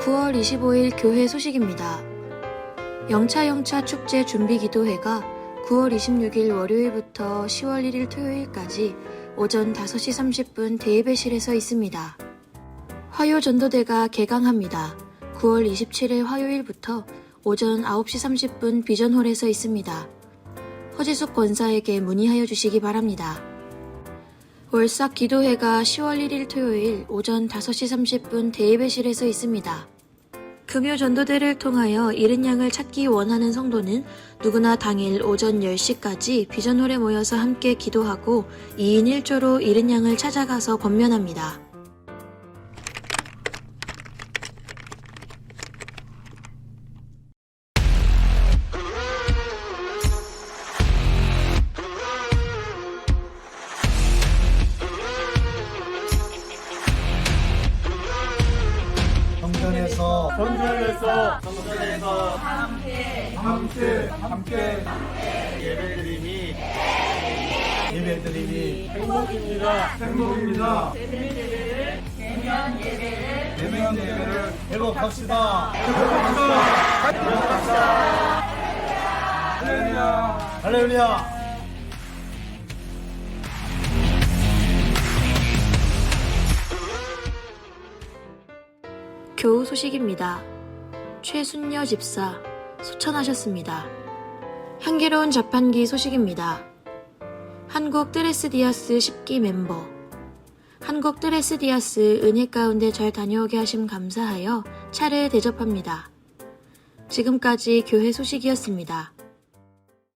9월 25일 교회 소식입니다. 영차영차 축제 준비 기도회가 9월 26일 월요일부터 10월 1일 토요일까지 오전 5시 30분 대예배실에서 있습니다. 화요 전도대가 개강합니다. 9월 27일 화요일부터 오전 9시 30분 비전홀에서 있습니다. 허지숙 권사에게 문의하여 주시기 바랍니다. 월삭 기도회가 10월 1일 토요일 오전 5시 30분 대예배실에서 있습니다. 금요 전도대를 통하여 잃은 양을 찾기 원하는 성도는 누구나 당일 오전 10시까지 비전홀에 모여서 함께 기도하고 2인 1조로 잃은 양을 찾아가서 권면합니다. 성전에서 성전에서 함께 함께 함께 예배드림이 예배드림이 행복입니다. 행복입니다. 대면 예배를 회복합시다. 할렐루야. 할렐루야. 교우 소식입니다. 최순녀 집사 소천하셨습니다. 향기로운 자판기 소식입니다. 한국 드레스디아스 10기 멤버 한국 드레스디아스 은혜 가운데 잘 다녀오게 하심 감사하여 차를 대접합니다. 지금까지 교회 소식이었습니다.